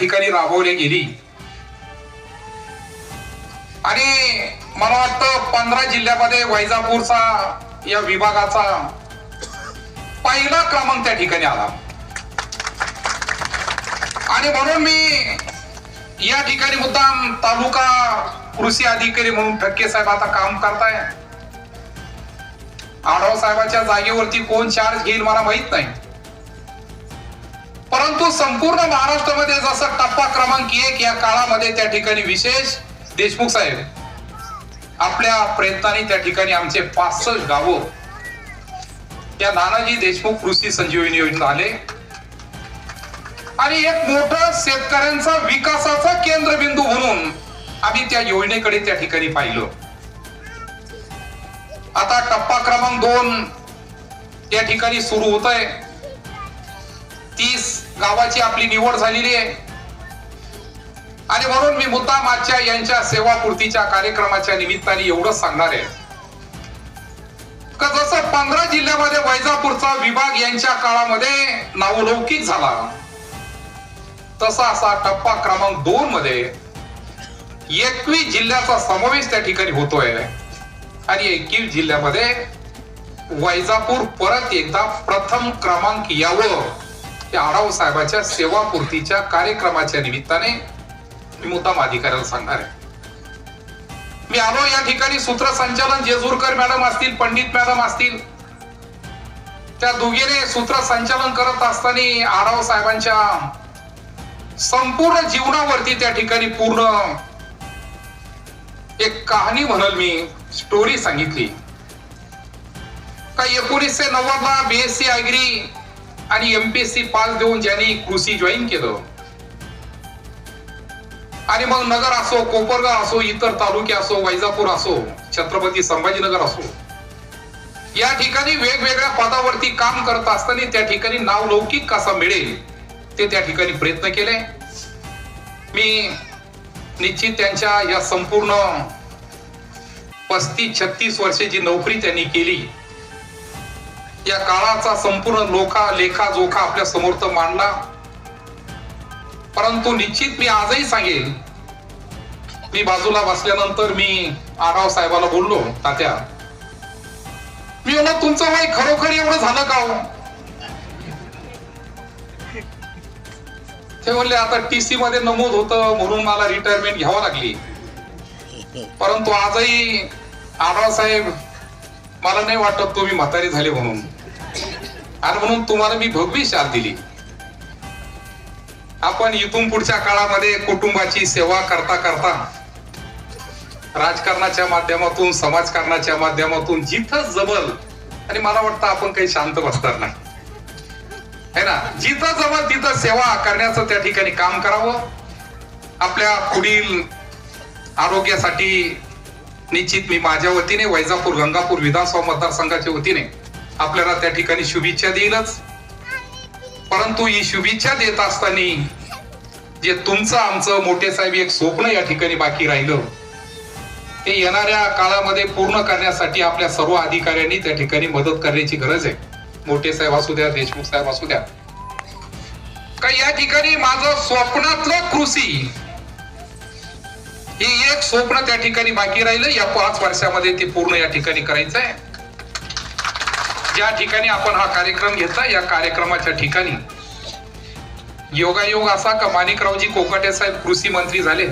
ठिकाणी राबवली गेली. आणि मला वाटतं पंधरा जिल्ह्यामध्ये वैजापूरचा या विभागाचा पहिला क्रमांक त्या ठिकाणी आला. आणि म्हणून मी या ठिकाणी मुद्दाम तालुका कृषी अधिकारी म्हणून ठक्के साहेब आता काम करताय. आढाव साहेबाच्या जागेवरती कोण चार्ज घेईल मला माहीत नाही. परंतु संपूर्ण महाराष्ट्रामध्ये जसं टप्पा क्रमांक एक या काळामध्ये त्या ठिकाणी विशेष देशमुख साहेब आपल्या प्रयत्नाने त्या ठिकाणी आमचे पासष्ट गावं त्या नानाजी देशमुख कृषी संजीवनी योजना आले. आणि एक मोठा शेतकऱ्यांचा विकासाचा केंद्रबिंदू म्हणून आम्ही त्या योजनेकडे त्या ठिकाणी पाहिलो. आता टप्पा क्रमांक दोन या ठिकाणी सुरू होत आहे तीस गावाची आपली निवड झालेली आहे. आणि म्हणून मी मुद्दाम आजच्या यांच्या सेवापूर्तीच्या कार्यक्रमाच्या निमित्ताने एवढंच सांगणार आहे. का जसं पंधरा जिल्ह्यामध्ये वैजापूरचा विभाग यांच्या काळामध्ये नावलौकिक झाला तसा असा टप्पा क्रमांक दोन मध्ये एकवीस जिल्ह्याचा समावेश त्या ठिकाणी होतोय. आणि एकवीस जिल्ह्यामध्ये वैजापूर परत एकदा प्रथम क्रमांक यावं. या आढाव साहेबाच्या सेवापूर्तीच्या कार्यक्रमाच्या निमित्ताने मी मुद्दाम अधिकाऱ्याला सांगणार आहे. मी आलो या ठिकाणी सूत्रसंचालन जेजूरकर मॅडम असतील पंडित मॅडम असतील त्या दोघीने सूत्रसंचालन करत असताना आढाव साहेबांच्या संपूर्ण जीवनावरती त्या ठिकाणी पूर्ण एक कहाणी म्हणल मी स्टोरी सांगितली. का एकोणीसशे नव्वद ला बीएससी अॅग्री आणि एमपीएससी पास देऊन ज्यांनी कृषी जॉईन केलं. आणि मग नगर असो कोपरगाव असो इतर तालुके असो वैजापूर असो छत्रपती संभाजीनगर असो या ठिकाणी वेगवेगळ्या पदावरती काम करत असताना त्या ठिकाणी नाव लौकिक कसा मिळेल ते त्या ठिकाणी प्रयत्न केले. मी निश्चित त्यांच्या या संपूर्ण पस्तीस छत्तीस वर्षाची नोकरी त्यांनी केली या काळाचा संपूर्ण लोखा लेखा जोखा आपल्यासमोर तर मांडला परंतु निश्चित मी आजही सांगेल मी बाजूला बसल्यानंतर मी आढाव साहेबाला बोललो तात्या मी म्हणा तुमचं वय खरोखर एवढं झालं का हो? ते म्हणले आता टीसी मध्ये नमूद होतं म्हणून मला रिटायरमेंट घ्यावं लागली. परंतु आजही आढाव साहेब मला नाही वाटत तुम्ही म्हातारी झाले म्हणून. आणि म्हणून तुम्हाला मी भगवी शाल दिली. आपण इथून पुढच्या काळामध्ये कुटुंबाची सेवा करता करता राजकारणाच्या माध्यमातून समाजकारणाच्या माध्यमातून जिथं जमल आणि मला वाटतं आपण काही शांत बसणार नाही. है ना? जिथं जमल तिथं सेवा करण्याचं त्या ठिकाणी काम करावं. आपल्या पुढील आरोग्यासाठी निश्चित मी माझ्या वतीने वैजापूर गंगापूर विधानसभा मतदारसंघाच्या वतीने आपल्याला त्या ठिकाणी शुभेच्छा देईलच. परंतु ही शुभेच्छा देत असताना जे तुमचं आमचं मोठे साहेब एक स्वप्न या ठिकाणी बाकी राहिलं. ते येणाऱ्या काळामध्ये पूर्ण करण्यासाठी आपल्या सर्व अधिकाऱ्यांनी त्या ठिकाणी मदत करण्याची गरज आहे. मोठे साहेब असू द्या देशमुख साहेब असू द्या. का या ठिकाणी माझं स्वप्नातलं कृषी हे एक स्वप्न त्या ठिकाणी बाकी राहिलं. या पाच वर्षामध्ये ते पूर्ण या ठिकाणी करायचं आहे. ज्या ठिकाणी आपण हा कार्यक्रम घेतला या कार्यक्रमाच्या ठिकाणी योगायोग असा का माणिकरावजी कोकाटे साहेब कृषी मंत्री झाले?